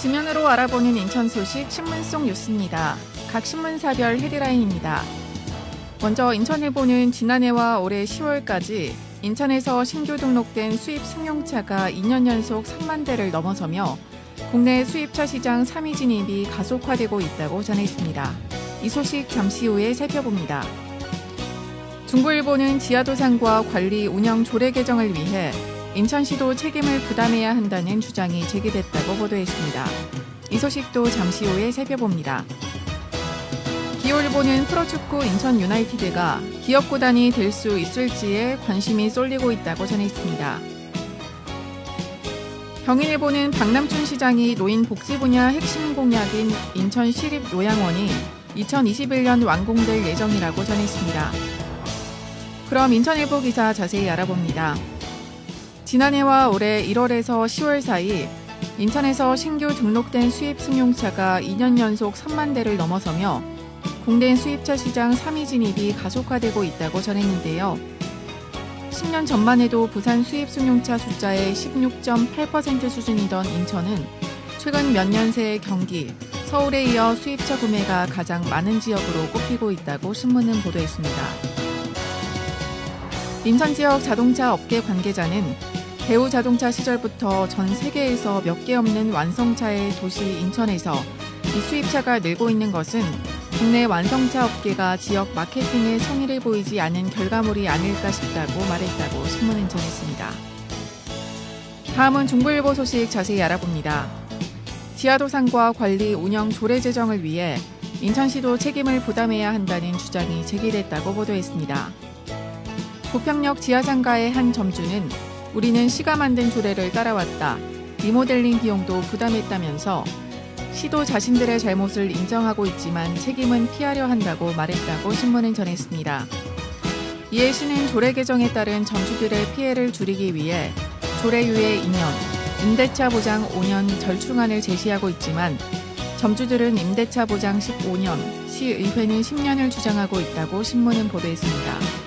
지면으로 알아보는 인천 소식 신문 속 뉴스입니다. 각 신문사별 헤드라인입니다. 먼저 인천일보는 지난해와 올해 10월까지 인천에서 신규 등록된 수입 승용차가 2년 연속 3만 대를 넘어서며 국내 수입차 시장 3위 진입이 가속화되고 있다고 전했습니다. 이 소식 잠시 후에 살펴봅니다. 중부일보는 지하도상과 관리 운영 조례 개정을 위해 인천시도 책임을 부담해야 한다는 주장이 제기됐다고 보도했습니다. 이 소식도 잠시 후에 살펴봅니다. 기호일보는 프로축구 인천 유나이티드가 기업 구단이 될 수 있을지에 관심이 쏠리고 있다고 전했습니다. 경인일보는 박남춘 시장이 노인 복지 분야 핵심 공약인 인천 시립 요양원이 2021년 완공될 예정이라고 전했습니다. 그럼 인천일보 기사 자세히 알아봅니다. 지난해와 올해 1월에서 10월 사이 인천에서 신규 등록된 수입 승용차가 2년 연속 3만 대를 넘어서며 국내 수입차 시장 3위 진입이 가속화되고 있다고 전했는데요. 10년 전만 해도 부산 수입 승용차 숫자의 16.8% 수준이던 인천은 최근 몇 년 새 경기, 서울에 이어 수입차 구매가 가장 많은 지역으로 꼽히고 있다고 신문은 보도했습니다. 인천 지역 자동차 업계 관계자는 대우 자동차 시절부터 전 세계에서 몇 개 없는 완성차의 도시 인천에서 이 수입차가 늘고 있는 것은 국내 완성차 업계가 지역 마케팅에 성의를 보이지 않은 결과물이 아닐까 싶다고 말했다고 신문은 전했습니다. 다음은 중부일보 소식 자세히 알아봅니다. 지하도상과 관리 운영 조례 제정을 위해 인천시도 책임을 부담해야 한다는 주장이 제기됐다고 보도했습니다. 부평역 지하상가의 한 점주는 우리는 시가 만든 조례를 따라왔다. 리모델링 비용도 부담했다면서 시도 자신들의 잘못을 인정하고 있지만 책임은 피하려 한다고 말했다고 신문은 전했습니다. 이에 시는 조례 개정에 따른 점주들의 피해를 줄이기 위해 조례 유예 2년, 임대차 보장 5년 절충안을 제시하고 있지만 점주들은 임대차 보장 15년, 시의회는 10년을 주장하고 있다고 신문은 보도했습니다.